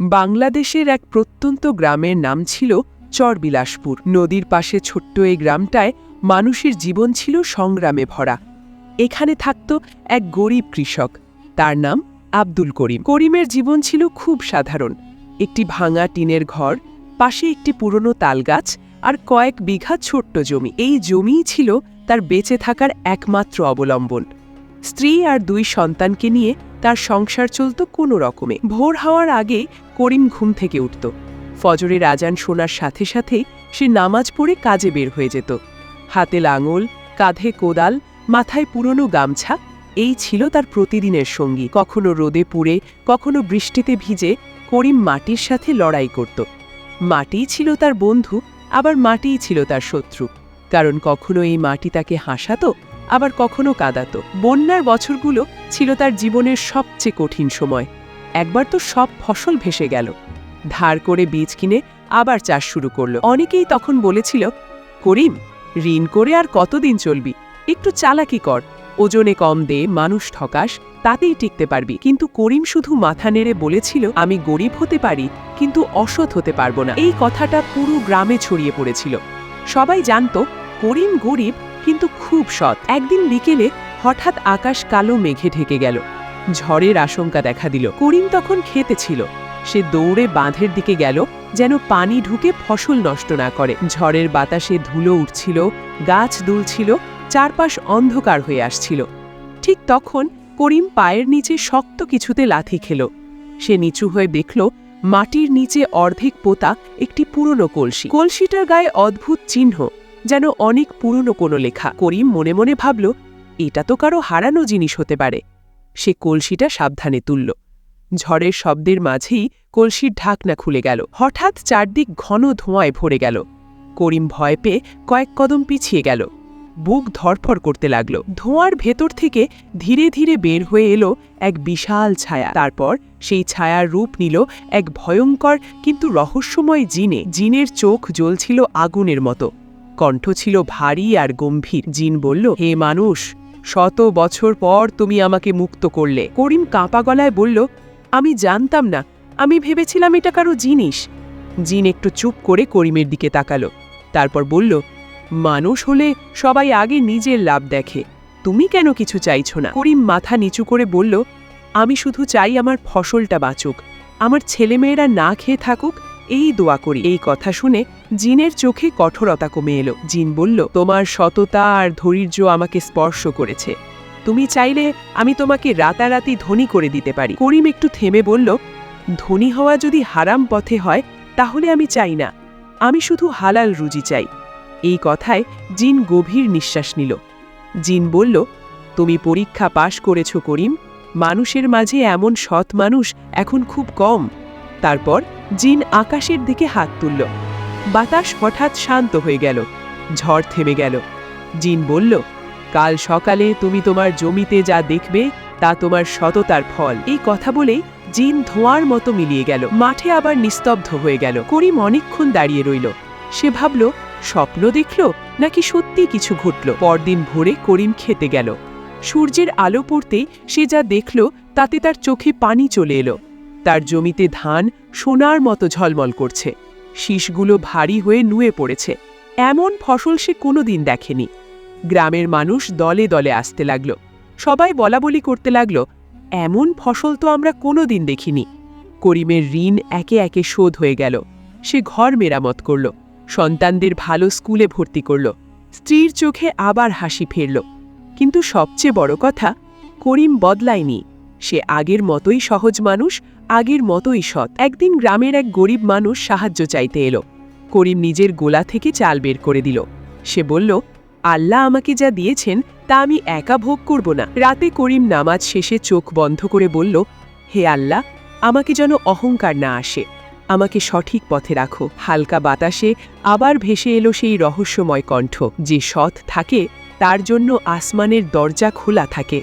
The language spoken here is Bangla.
বাংলাদেশের এক প্রত্যন্ত গ্রামের নাম ছিল চরবিলাসপুর। নদীর পাশে ছোট্ট এই গ্রামটায় মানুষের জীবন ছিল সংগ্রামে ভরা। এখানে থাকত এক গরিব কৃষক। তার নাম আব্দুল করিম। করিমের জীবন ছিল খুব সাধারণ। একটি ভাঙা টিনের ঘর, পাশে একটি পুরনো তালগাছ আর কয়েক বিঘা ছোট্ট জমি। এই জমিই ছিল তার বেঁচে থাকার একমাত্র অবলম্বন। স্ত্রী আর দুই সন্তানকে নিয়ে তার সংসার চলত কোনো রকমে। ভোর হওয়ার আগে করিম ঘুম থেকে উঠত। ফজরের আজান শোনার সাথে সাথেই সে নামাজ পড়ে কাজে বের হয়ে যেত। হাতে লাঙল, কাঁধে কোদাল, মাথায় পুরনো গামছা, এই ছিল তার প্রতিদিনের সঙ্গী। কখনো রোদে পুড়ে, কখনো বৃষ্টিতে ভিজে করিম মাটির সাথে লড়াই করত। মাটিই ছিল তার বন্ধু, আবার মাটিই ছিল তার শত্রু। কারণ কখনো এই মাটি তাকে হাসাতো আবার কখনো কাঁদাতো। বন্যার বছরগুলো ছিল তার জীবনের সবচেয়ে কঠিন সময়। একবার তো সব ফসল ভেসে গেল। ধার করে বীজ কিনে আবার চাষ শুরু করল। অনেকেই তখন বলেছিল, করিম, ঋণ করে আর কতদিন চলবি? একটু চালাকি কর। ওজনে কম দে, মানুষ ঠকাস, তাতেই টিকতে পারবি। কিন্তু করিম শুধু মাথা নেড়ে বলেছিল, আমি গরিব হতে পারি, কিন্তু অসৎ হতে পারব না। এই কথাটা পুরো গ্রামে ছড়িয়ে পড়েছিল। সবাই জানতো, করিম গরিব কিন্তু খুব সৎ। একদিন বিকেলে হঠাৎ আকাশ কালো মেঘে ঢেকে গেল। ঝড়ের আশঙ্কা দেখা দিল। করিম তখন খেতে ছিল। সে দৌড়ে বাঁধের দিকে গেল, যেন পানি ঢুকে ফসল নষ্ট না করে। ঝড়ের বাতাসে ধুলো উঠছিল, গাছ দুলছিল, চারপাশ অন্ধকার হয়ে আসছিল। ঠিক তখন করিম পায়ের নিচে শক্ত কিছুতে লাথি খেল। সে নিচু হয়ে দেখল, মাটির নিচে অর্ধেক পোতা একটি পুরনো কলসি। কলসিটার গায়ে অদ্ভুত চিহ্ন। যেন অনেক পুরনো কোনো লেখা। করিম মনে মনে ভাবল, এটা তো কারও হারানো জিনিস হতে পারে। সে কলসিটা সাবধানে তুলল। ঝড়ের শব্দের মাঝেই কলসির ঢাকনা খুলে গেল। হঠাৎ চারদিক ঘন ধোঁয়ায় ভরে গেল। করিম ভয় পেয়ে কয়েক কদম পিছিয়ে গেল। বুক ধরফর করতে লাগল। ধোঁয়ার ভেতর থেকে ধীরে ধীরে বের হয়ে এলো এক বিশাল ছায়া। তারপর সেই ছায়ার রূপ নিল এক ভয়ঙ্কর কিন্তু রহস্যময় জিনে। জিনের চোখ জ্বলছিল আগুনের মতো। কণ্ঠ ছিল ভারী আর গম্ভীর। জিন বলল, হে মানুষ, শত বছর পর তুমি আমাকে মুক্ত করলে। করিম কাঁপা গলায় বলল, আমি জানতাম না, আমি ভেবেছিলাম এটা কারও জিনিস। জিন একটু চুপ করে করিমের দিকে তাকালো। তারপর বলল, মানুষ হলে সবাই আগে নিজের লাভ দেখে। তুমি কেন কিছু চাইছো না? করিম মাথা নিচু করে বলল, আমি শুধু চাই আমার ফসলটা বাঁচুক। আমার ছেলেমেয়েরা না খেয়ে থাকুক এই দোয়া করি। এই কথা শুনে জিনের চোখে কঠোরতা কমে এলো। জিন বলল, তোমার সততা আর ধৈর্য আমাকে স্পর্শ করেছে। তুমি চাইলে আমি তোমাকে রাতারাতি ধনী করে দিতে পারি। করিম একটু থেমে বলল, ধনী হওয়া যদি হারাম পথে হয়, তাহলে আমি চাই না। আমি শুধু হালাল রুজি চাই। এই কথায় জিন গভীর নিঃশ্বাস নিল। জিন বলল, তুমি পরীক্ষা পাশ করেছ করিম। মানুষের মাঝে এমন সৎ মানুষ এখন খুব কম। তারপর জিন আকাশের দিকে হাত তুলল। বাতাস হঠাৎ শান্ত হয়ে গেল। ঝড় থেমে গেল। জিন বলল, কাল সকালে তুমি তোমার জমিতে যা দেখবে, তা তোমার সততার ফল। এই কথা বলেই জিন ধোঁয়ার মতো মিলিয়ে গেল। মাঠে আবার নিস্তব্ধ হয়ে গেল। করিম অনেকক্ষণ দাঁড়িয়ে রইল। সে ভাবল, স্বপ্ন দেখল নাকি সত্যি কিছু ঘটল? পরদিন ভোরে করিম খেতে গেল। সূর্যের আলো পড়তেই সে যা দেখল, তাতে তার চোখে পানি চলে এলো। তার জমিতে ধান সোনার মতো ঝলমল করছে। শীষগুলো ভারী হয়ে নুয়ে পড়েছে। এমন ফসল সে কোনোদিন দেখেনি। গ্রামের মানুষ দলে দলে আসতে লাগল। সবাই বলা বলি করতে লাগল, এমন ফসল তো আমরা কোনোদিন দেখিনি। করিমের ঋণ একে একে শোধ হয়ে গেল। সে ঘর মেরামত করল। সন্তানদের ভালো স্কুলে ভর্তি করল। স্ত্রীর চোখে আবার হাসি ফিরল। কিন্তু সবচেয়ে বড় কথা, করিম বদলায়নি। সে আগের মতোই সহজ মানুষ, আগের মতোই সৎ। একদিন গ্রামের এক গরিব মানুষ সাহায্য চাইতে এলো। করিম নিজের গোলা থেকে চাল বের করে দিল। সে বলল, আল্লাহ আমাকে যা দিয়েছেন, তা আমি একা ভোগ করব না। রাতে করিম নামাজ শেষে চোখ বন্ধ করে বলল, হে আল্লাহ, আমাকে যেন অহংকার না আসে। আমাকে সঠিক পথে রাখো। হালকা বাতাসে আবার ভেসে এলো সেই রহস্যময় কণ্ঠ। যে সৎ থাকে, তার জন্য আসমানের দরজা খোলা থাকে।